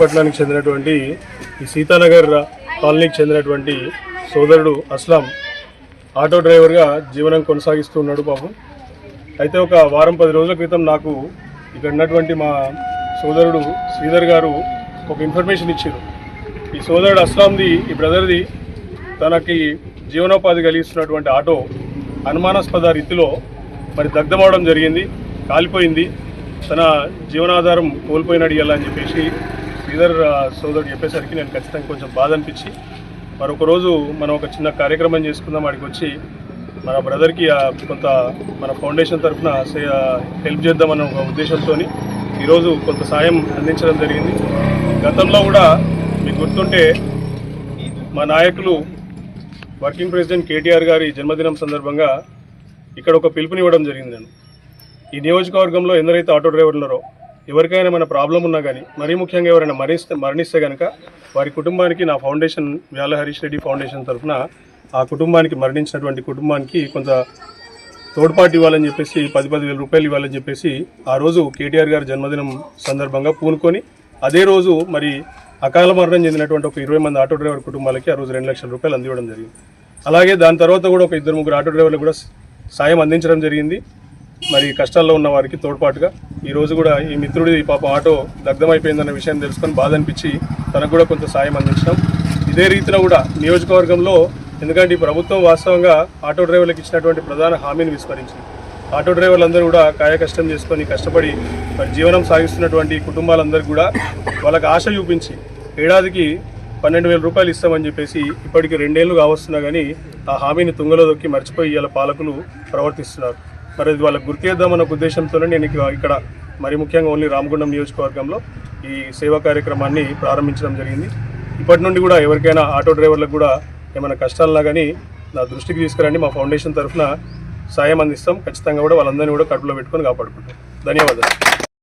పట్టణానికి చెందినటువంటి ఈ సీతానగర్ కాలనీకి చెందినటువంటి సోదరుడు అస్లాం ఆటో డ్రైవర్గా జీవనం కొనసాగిస్తూ ఉన్నాడు పాపం అయితే ఒక వారం పది రోజుల క్రితం నాకు ఇక్కడ ఉన్నటువంటి మా సోదరుడు శ్రీధర్ గారు ఒక ఇన్ఫర్మేషన్ ఇచ్చారు. ఈ సోదరుడు అస్లాంది ఈ బ్రదర్ది తనకి జీవనోపాధి కలిగిస్తున్నటువంటి ఆటో అనుమానాస్పద రీతిలో మరి దగ్ధమవడం జరిగింది కాలిపోయింది. తన జీవనాధారం కోల్పోయినాడు అని చెప్పేసి శ్రీధర్ సోదరుడు చెప్పేసరికి నేను ఖచ్చితంగా కొంచెం బాధ అనిపించి మరొక రోజు మనం ఒక చిన్న కార్యక్రమం చేసుకుందాం వాడికి వచ్చి మన బ్రదర్కి ఆ, కొంత మన ఫౌండేషన్ తరఫున హెల్ప్ చేద్దామన్న ఒక ఉద్దేశంతో ఈరోజు కొంత సాయం అందించడం జరిగింది. గతంలో కూడా మీకు గుర్తుంటే మా నాయకులు వర్కింగ్ ప్రెసిడెంట్ కేటీఆర్ గారి జన్మదినం సందర్భంగా ఇక్కడ ఒక పిలుపునివ్వడం జరిగింది. నేను ఈ నియోజకవర్గంలో ఎందరైతే ఆటో డ్రైవర్లు ఉన్నారో ఎవరికైనా మన ప్రాబ్లం ఉన్నా కానీ మరీ ముఖ్యంగా ఎవరైనా మరణిస్తే మరణిస్తే కనుక వారి కుటుంబానికి నా ఫౌండేషన్ వ్యాల హరీష్ రెడ్డి ఫౌండేషన్ తరఫున ఆ కుటుంబానికి మరణించినటువంటి కుటుంబానికి కొంత తోడ్పాటు ఇవ్వాలని చెప్పేసి పది పది వేల రూపాయలు ఇవ్వాలని చెప్పేసి ఆ రోజు కేటీఆర్ గారి జన్మదినం సందర్భంగా పూనుకొని అదే రోజు మరి అకాల మరణం చెందినటువంటి ఒక ఇరవై మంది ఆటో డ్రైవర్ కుటుంబాలకి ఆ రోజు రెండు లక్షల రూపాయలు అందివ్వడం జరిగింది. అలాగే దాని తర్వాత కూడా ఒక ఇద్దరు ముగ్గురు ఆటో డ్రైవర్లకు కూడా సాయం అందించడం జరిగింది. మరి కష్టాల్లో ఉన్న వారికి తోడ్పాటుగా ఈ రోజు కూడా ఈ మిత్రుడి పాప ఆటో దగ్ధమైపోయిందన్న విషయం తెలుసుకొని బాధ అనిపించి తనకు కూడా కొంత సాయం అందించడం ఇదే రీతిలో కూడా నియోజకవర్గంలో ఎందుకంటే ఈ ప్రభుత్వం వాస్తవంగా ఆటో డ్రైవర్లకు ఇచ్చినటువంటి ప్రధాన హామీని విస్మరించింది. ఆటో డ్రైవర్లందరూ కూడా కాయ కష్టం చేసుకొని కష్టపడి మరి జీవనం సాగిస్తున్నటువంటి కుటుంబాలందరూ కూడా వాళ్ళకి ఆశ చూపించి ఏడాదికి పన్నెండు వేల రూపాయలు ఇస్తామని చెప్పేసి ఇప్పటికి రెండేళ్ళు కావస్తున్నా కానీ ఆ హామీని తుంగలో దొక్కి మర్చిపోయి ఇవాళ పాలకులు ప్రవర్తిస్తున్నారు. మరి అది వాళ్ళకు గుర్తు చేద్దామన్న ఉద్దేశంతోనే నేను ఇక్కడ మరి ముఖ్యంగా ఓన్లీ రామగుండం నియోజకవర్గంలో ఈ సేవా కార్యక్రమాన్ని ప్రారంభించడం జరిగింది. ఇప్పటి నుండి కూడా ఎవరికైనా ఆటో డ్రైవర్లకు కూడా ఏమైనా కష్టాలున్నా కానీ నా దృష్టికి తీసుకురండి. మా ఫౌండేషన్ తరఫున సాయం అందిస్తాం. ఖచ్చితంగా కూడా వాళ్ళందరినీ కూడా కడుపులో పెట్టుకొని కాపాడుకుంటాం. ధన్యవాదాలు.